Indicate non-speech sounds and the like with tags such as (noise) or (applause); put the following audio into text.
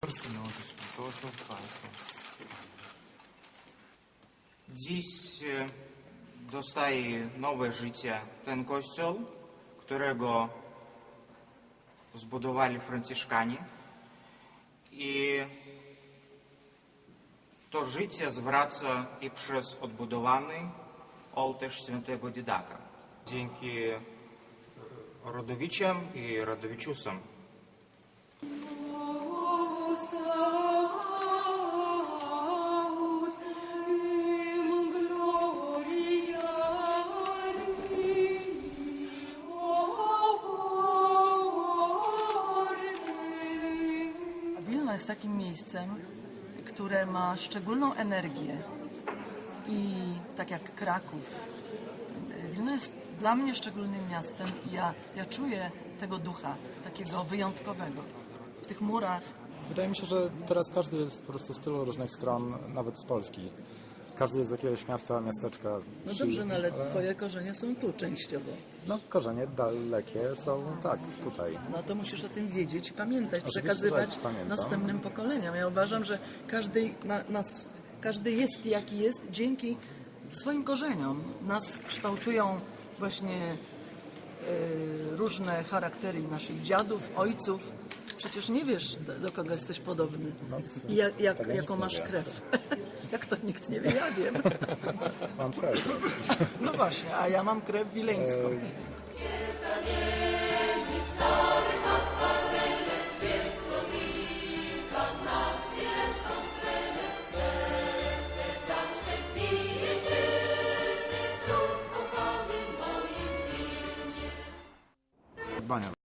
Putosus, Dwasus. Dziś e, dostaje nowe życie ten kościół, którego zbudowali Franciszkanie. I to życie zwraca i przez odbudowany ołtarz świętego Didaka. Dzięki Rodowiczom i Rodowiczusom Wilno jest takim miejscem, które ma szczególną energię i tak jak Kraków, Wilno jest dla mnie szczególnym miastem i ja, ja czuję tego ducha, takiego wyjątkowego. W tych murach Wydaje mi się, że teraz każdy jest po prostu z tylu różnych stron, nawet z Polski. Każdy jest z jakiegoś miasta, miasteczka. No wsi, dobrze, no ale twoje korzenie są tu częściowo. No, korzenie dalekie są tak, tutaj. No to musisz o tym wiedzieć i pamiętać, Oczywiście, przekazywać pamiętam. następnym pokoleniom. Ja uważam, że każdy, ma, nas, każdy jest jaki jest dzięki swoim korzeniom. Nas kształtują właśnie e, różne charaktery naszych dziadów, ojców. Przecież nie wiesz, do, do kogo jesteś podobny i jak, jak, jaką masz krew. Jak to nikt nie wie, ja wiem. (laughs) Mam twarz. No właśnie, a ja mam krew wileńską. Bania.